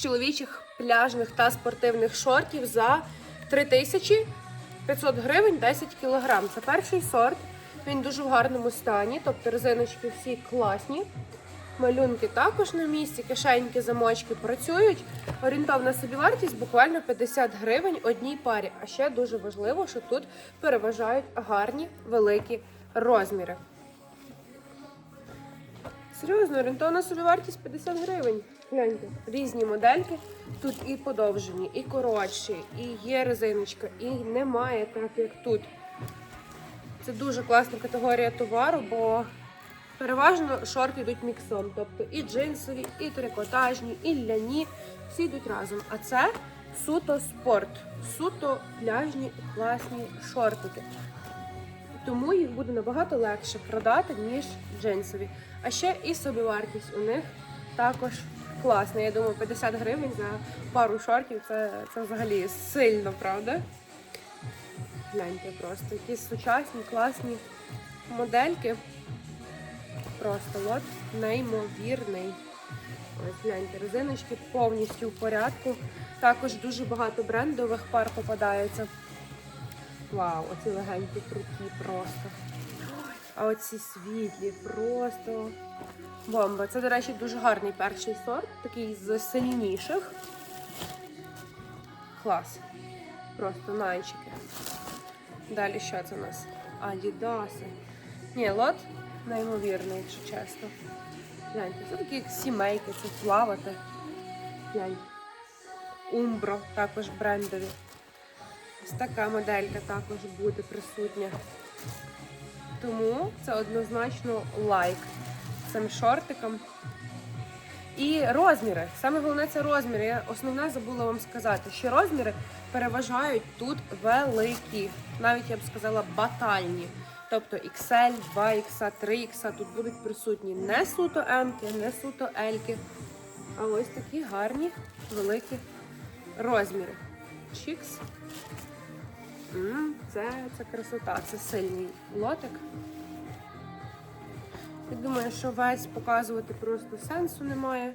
чоловічих пляжних та спортивних шортів за 3500 гривень 10 кілограм. Це перший сорт. Він дуже в гарному стані, тобто резиночки всі класні. Малюнки також на місці, кишеньки, замочки працюють. Орієнтовна собівартість буквально 50 гривень одній парі. А ще дуже важливо, що тут переважають гарні великі розміри. Серйозно, орієнтовна собівартість 50 гривень. Гляньте, різні модельки. Тут і подовжені, і коротші, і є резиночка, і немає так, як тут. Це дуже класна категорія товару, бо переважно шорти йдуть міксом. Тобто і джинсові, і трикотажні, і ляні. Всі йдуть разом. А це суто спорт, суто пляжні класні шортики. Тому їх буде набагато легше продати, ніж джинсові. А ще і собівартість у них також класна. Я думаю, 50 гривень за пару шортів це, це взагалі сильно, правда? Гляньте просто, якісь сучасні, класні модельки. Просто от неймовірний. Ось гляньте, резиночки повністю в порядку. Також дуже багато брендових пар попадається. Вау, оці легенькі круті просто. А оці світлі просто бомба. Це, до речі, дуже гарний перший сорт, такий з сильніших. Клас. Просто найчики. Далі що це у нас? Адідаси. Ні, лот неймовірний, якщо чесно. Гляньте, це такі як сімейки, це плавати. Глянь. Умбро, також брендові. Ось така моделька також буде присутня. Тому це однозначно лайк цим шортикам. І розміри. Саме головне це розміри. Я основне забула вам сказати, що розміри переважають тут великі, навіть я б сказала батальні. Тобто XL, 2X, 3X тут будуть присутні не суто М, не суто L, а ось такі гарні великі розміри. Чікс. Це, це красота, це сильний лотик. Я думаю, що весь показувати просто сенсу немає,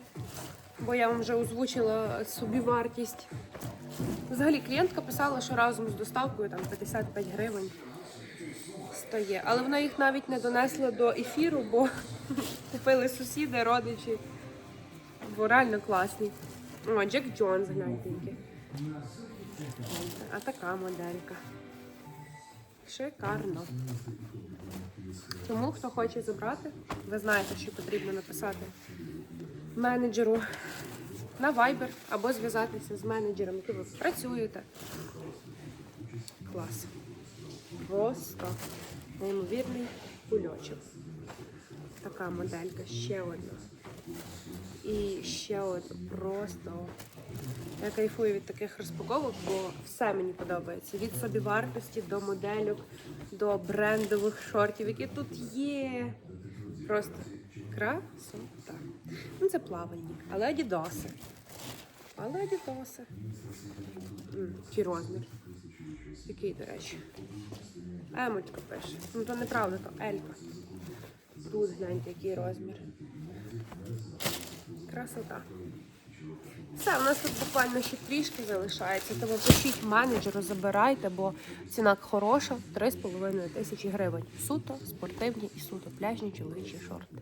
бо я вам вже озвучила собівартість. Взагалі клієнтка писала, що разом з доставкою там 55 гривень стає. Але вона їх навіть не донесла до ефіру, бо купили сусіди, родичі. Бо реально класні. О, Джек Джонс, гляньте. А така моделька. Шикарно. Тому, хто хоче забрати, ви знаєте, що потрібно написати менеджеру на Viber або зв'язатися з менеджером, яким ви працюєте. Клас. Просто неймовірний кульочок. Така моделька, ще одна. І ще одна. Просто я кайфую від таких розпаковок, бо все мені подобається. Від собівартості до модельок, до брендових шортів, які тут є. Просто красота. Ну, це плавальні, але адідоси. Але адідоси. М, Який розмір. Який, до речі. Емочка пише. Ну то неправда, то Елька. Тут гляньте, який розмір. Красота. Все, у нас тут буквально ще трішки залишається, тому пишіть менеджеру, забирайте, бо ціна хороша 3,5 тисячі гривень. Суто спортивні і суто пляжні чоловічі шорти.